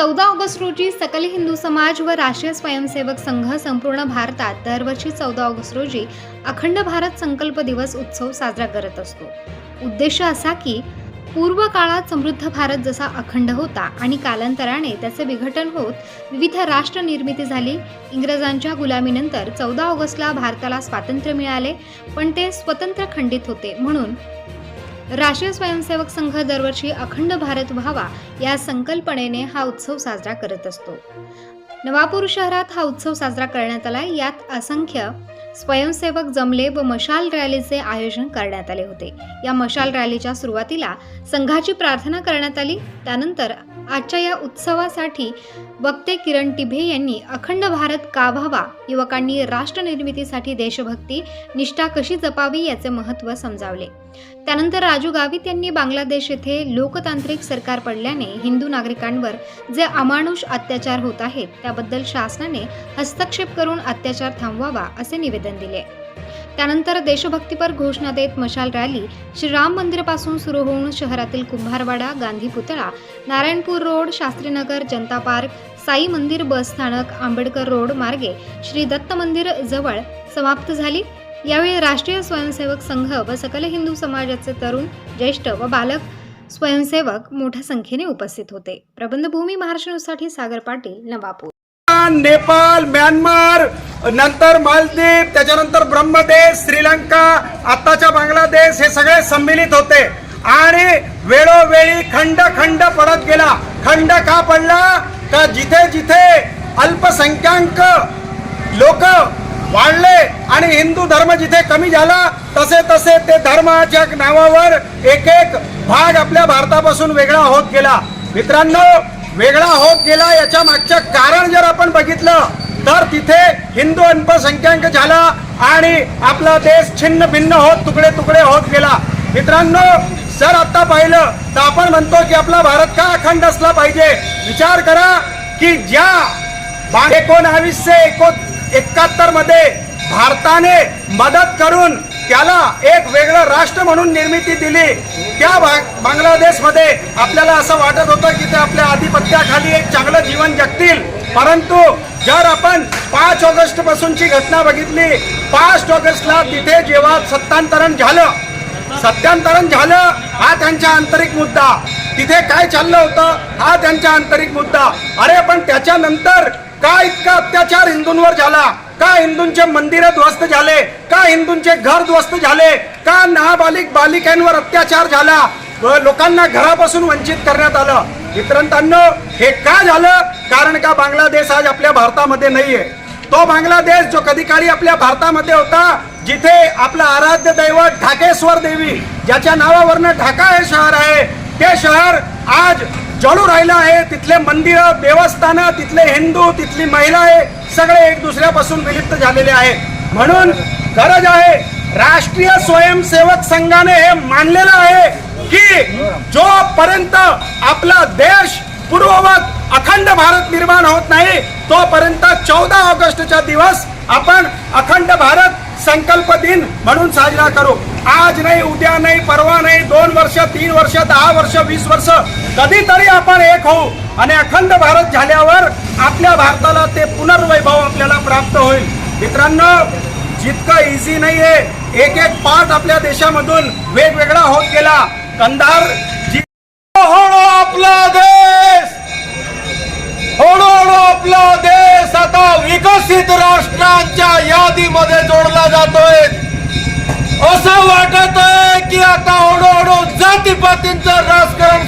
चौदा ऑगस्ट रोजी सकल हिंदू समाज व राष्ट्रीय स्वयंसेवक संघ संपूर्ण भारतात दरवर्षी चौदा ऑगस्ट रोजी अखंड भारत संकल्प दिवस उत्सव साजरा करत असतो. उद्देश असा की पूर्व काळात समृद्ध भारत जसा अखंड होता आणि कालांतराने त्याचे विघटन होत विविध राष्ट्र निर्मिती झाली. इंग्रजांच्या गुलामीनंतर चौदा ऑगस्टला भारताला स्वातंत्र्य मिळाले पण ते स्वतंत्र खंडित होते म्हणून राष्ट्रीय स्वयंसेवक संघ दरवर्षी अखंड भारत व्हावा या संकल्पनेने हा उत्सव साजरा करत असतो. नवापूर शहरात हा उत्सव साजरा करण्यात आला. यात असंख्य स्वयंसेवक जमले व मशाल रॅलीचे आयोजन करण्यात आले होते. या मशाल रॅलीच्या सुरुवातीला संघाची प्रार्थना करण्यात आली. त्यानंतर आजच्या या उत्सवासाठी वक्ते किरण टिभे यांनी अखंड भारत का व्हावा? युवकांनी राष्ट्रनिर्मितीसाठी देशभक्ती निष्ठा कशी जपावी याचे महत्त्व समजावले. त्यानंतर राजू गावित यांनी बांगलादेश येथे लोकतांत्रिक सरकार पडल्याने हिंदू नागरिकांवर जे अमानुष अत्याचार होत आहेत त्याबद्दल शासनाने हस्तक्षेप करून अत्याचार थांबवावा असे निवेदन दिले. त्यानंतर देशभक्तीपर घोषणा देत मशाल रॅली श्रीराम मंदिरापासून सुरू होऊन शहरातील कुंभारवाडा गांधी पुतळा नारायणपूर रोड शास्त्रीनगर जनता पार्क साई मंदिर बस स्थानक आंबेडकर रोड मार्गे श्री दत्त मंदिर जवळ समाप्त झाली. यावेळी राष्ट्रीय स्वयंसेवक संघ व सकल हिंदू समाजाचे तरुण ज्येष्ठ व बालक स्वयंसेवक मोठ्या संख्येने उपस्थित होते. प्रबंधभूमी महाराष्ट्र न्यूजसाठी सागर पाटील नवापूर. नेपाळ म्यानमार नंतर मालदीव त्याच्यानंतर ब्रह्मदेश श्रीलंका आताच्या बांगलादेश हे सगळे संमिलित होते. आणि वेळोवेळी खंड खंड पडत गेला. खंड का पडला? का जिथे जिथे अल्पसंख्याक लोक वाढले आणि हिंदू धर्म जिथे कमी झाला तसे तसे ते धर्माच्या नावावर एक एक भाग आपल्या भारतापासून वेगळा होत गेला. मित्रांनो वेगळा होत गेला याच्या मागचं कारण जर आपण बघितलं तर तिथे हिंदू अल्पसंख्याक झाला आणि आपला देश छिन्न भिन्न होत तुकडे तुकडे होत गेला. मित्रांनो जर आता पाहिलं तर आपण म्हणतो की आपला भारत का अखंड असला पाहिजे? विचार करा की ज्या बा- एकोणावीसशे एको एकाहत्तरमध्ये भारताने मदत करून त्याला एक वेगळं राष्ट्र म्हणून निर्मिती दिली. त्या बा- बांगलादेशमध्ये आपल्याला असं वाटत होतं की ते आपल्या आधिपत्याखाली एक चांगलं जीवन जगतील. परंतु जर आपण पाच ऑगस्ट पासूनची घटना बघितली पाच ऑगस्टला तिथे जेव्हा सत्तांतरण झालं सत्यांतरण झालं हा त्यांचा आंतरिक मुद्दा. तिथे काय चाललं होतं? हा त्यांचा आंतरिक मुद्दा. अरे पण त्याच्यानंतर का इतका अत्याचार हिंदूंवर झाला? का हिंदूंचे मंदिर ध्वस्त झाले? का हिंदूंचे घर ध्वस्त झाले? का नाबालिक बालिकांवर अत्याचार झाला? व लोकांना घरापासून वंचित करण्यात आलं. मित्रांनो हे का झालं? कारण का बांगलादेश आज आपल्या भारतामध्ये नाहीये? तो बांगलादेश जो कधी काळी आपल्या भारतामध्ये होता जिथे आपलं आराध्य दैवत ढाकेश्वर देवी ज्याच्या नावावरनं ढाका हे शहर आहे ते शहर आज जळू राहिलं आहे. तिथले मंदिर देवस्थानं तिथले हिंदू तिथली महिला आहे सगळे एक दुसऱ्यापासून विलिप्त झालेले आहे म्हणून गरज आहे राष्ट्रीय स्वयंसेवक संघाने हे मानलेलं आहे की जोपर्यंत आपला देश पूर्ववत अखंड भारत निर्माण होत नाही तोपर्यंत चौदा ऑगस्टचा दिवस आपण अखंड भारत संकल्प दिन म्हणून साजरा करू. आज नाही उद्या नाही परवा नाही दोन वर्ष तीन वर्ष दहा वर्ष वीस वर्ष कधीतरी आपण एक होऊ. आणि अखंड भारत झाल्यावर आपल्या भारताला ते पुनर्वैभव आपल्याला प्राप्त होईल. मित्रांनो जितकं इझी नाही आहे एक एक पार्ट आपल्या देशामधून वेगवेगळा होत गेला. कंधार जी हळूहळू आपला देश! हळूहळू आपला देश! आता विकसित राष्ट्रांच्या यादीमध्ये जोडला जातोय. असं वाटत आहे की आता हळूहळू जातीपातींचं राजकारण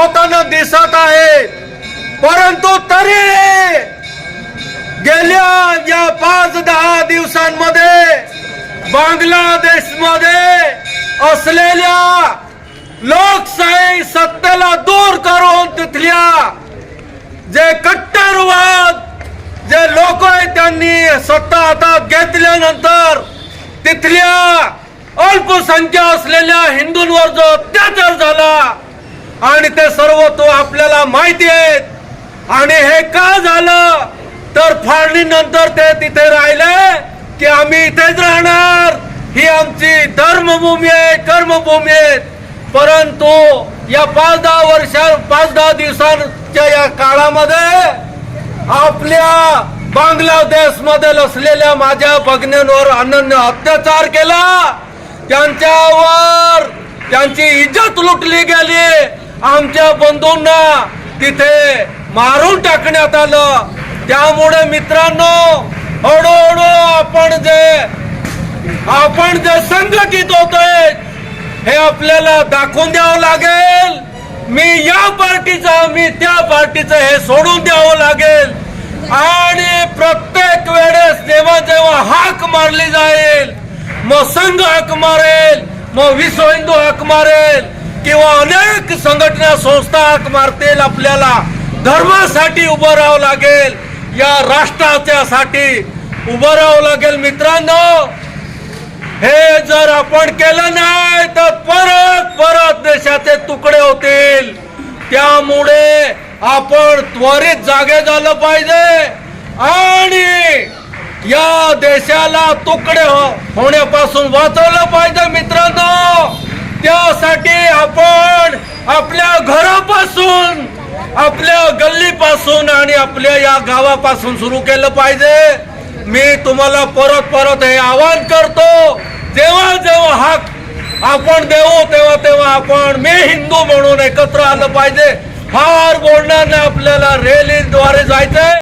होताना दिसत आहे. परंतु तरी गेल्या या पाच दहा दिवसांमध्ये बांगलादेशमध्ये असलेल्या लोकशाही सत्तेला दूर करून तिथल्या जे कट्टरवाद जे लोक आहेत त्यांनी सत्ता हातात घेतल्यानंतर तिथल्या अल्पसंख्या असलेल्या हिंदूंवर जो अत्याचार झाला आणि ते सर्व तो आपल्याला माहिती आहेत. आणि हे का झालं? तर फाळणी नंतर ते तिथे राहिले की आम्ही इथेच राहणार. ही आमची धर्मभूमी आहे कर्मभूमी आहे परंतु या पाच दहा वर्षा पाच दहा दिवसांच्या या काळामध्ये आपल्या बांगलादेशमध्ये असलेल्या माझ्या भगिनींवर अनन्य अत्याचार केला. त्यांच्यावर त्यांची इज्जत लुटली गेली. आमच्या बंधूंना तिथे मारून टाकण्यात आलं. त्यामुळे मित्रांनो हळूहळू आपण जे आपण जे संघटित होतोय हे आपल्याला दाखवून द्यावं लागेल. मी या पार्टीचा मी त्या पार्टीचं हे सोडून द्यावं लागेल. आणि प्रत्येक वेळेस जेव्हा जेव्हा हाक मारली जाईल मग संघ हाक मारेल मग विश्व हिंदू हाक मारेल. किंवा अनेक संघटना संस्था हाक मारतील आपल्याला. धर्मासाठी उभं राहावं लागेल. या राष्ट्राच्या साठी उभं राहावं लागेल. मित्रांनो हे जर आपण केलं नाही तर परत परत देशाचे तुकडे होतील. त्यामुळे आपण त्वरित जागे झालं पाहिजे. आणि या देशाला तुकडे हो- होण्यापासून वाचवलं पाहिजे मित्र त्यासाठी आपण आपल्या घरापासून आपल्या गल्लीपासून आणि आपल्या या गावापासून सुरू केलं पाहिजे. मी तुम्हाला परत परत हे आवाहन करतो जेव्हा जेव्हा हक आपण देऊ तेव्हा तेव्हा आपण मी हिंदू म्हणून एकत्र आलं पाहिजे. फार बोलण्याने आपल्याला रेलीद्वारे जायचंय.